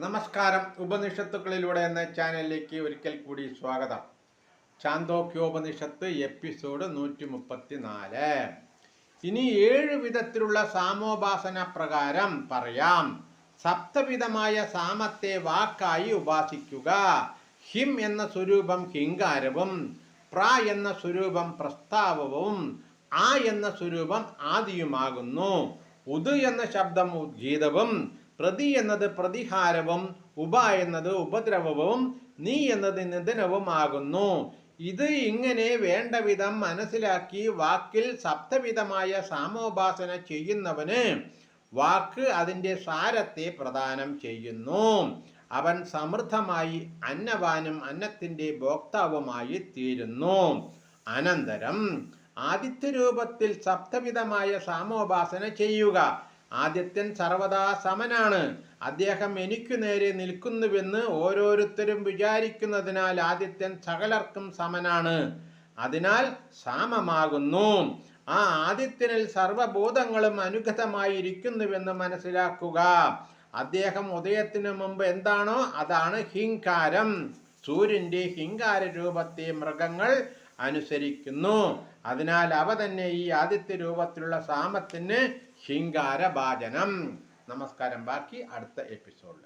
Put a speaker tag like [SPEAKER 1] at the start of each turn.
[SPEAKER 1] നമസ്കാരം. ഉപനിഷത്തുക്കളിലൂടെ എന്ന ചാനലിലേക്ക് ഒരിക്കൽ കൂടി സ്വാഗതം. ചാന്തോക്യോപനിഷത്ത് എപ്പിസോഡ് നൂറ്റി മുപ്പത്തി നാല് ഇനി ഏഴ് വിധത്തിലുള്ള സാമോപാസന പ്രകാരം പറയാം. സപ്തവിധമായ സാമത്തെ വാക്കായി ഉപാസിക്കുക. ഹിം എന്ന സ്വരൂപം ഹിങ്കാരവും പ്ര എന്ന സ്വരൂപം പ്രസ്താവവും ആ എന്ന സ്വരൂപം ആദിയുമാകുന്നു. ഉദ് എന്ന ശബ്ദം ഉദ്ഗീതവും പ്രതി എന്നത് പ്രതിഹാരവും ഉപ എന്നത് ഉപദ്രവവും നീ എന്നത് നിധനവുമാകുന്നു ഇത് ഇങ്ങനെ വേണ്ടവിധം മനസ്സിലാക്കി വാക്കിൽ സപ്തവിധമായ സാമോപാസന ചെയ്യുന്നവന് വാക്ക് അതിന്റെ സാരത്തെ പ്രദാനം ചെയ്യുന്നു. അവൻ സമൃദ്ധമായി അന്നവാനും അന്നത്തിന്റെ ഭോക്താവുമായി തീരുന്നു. അനന്തരം ആദിത്യ രൂപത്തിൽ സപ്തവിധമായ സാമോപാസന ചെയ്യുക. ആദിത്യൻ സർവദാ സമനാണ്. അദ്ദേഹം എനിക്കു നേരെ നിൽക്കുന്നുവെന്ന് ഓരോരുത്തരും വിചാരിക്കുന്നതിനാൽ ആദിത്യൻ സകലർക്കും സമനാണ്. അതിനാൽ സാമമാകുന്നു. ആ ആദിത്യനിൽ സർവഭൂതങ്ങളും അനുഗതമായിരിക്കുന്നുവെന്ന് മനസ്സിലാക്കുക. അദ്ദേഹം ഉദയത്തിനു മുമ്പ് എന്താണോ അതാണ് ഹിങ്കാരം. സൂര്യന്റെ ഹിങ്കാര രൂപത്തെ മൃഗങ്ങൾ അനുസരിക്കുന്നു. അതിനാൽ അവ തന്നെ ഈ ആദിത്യ രൂപത്തിലുള്ള സാമത്തിന് ഹിങ്കാര ഭാജനം നമസ്കാരം ബാക്കി അടുത്ത എപ്പിസോഡിൽ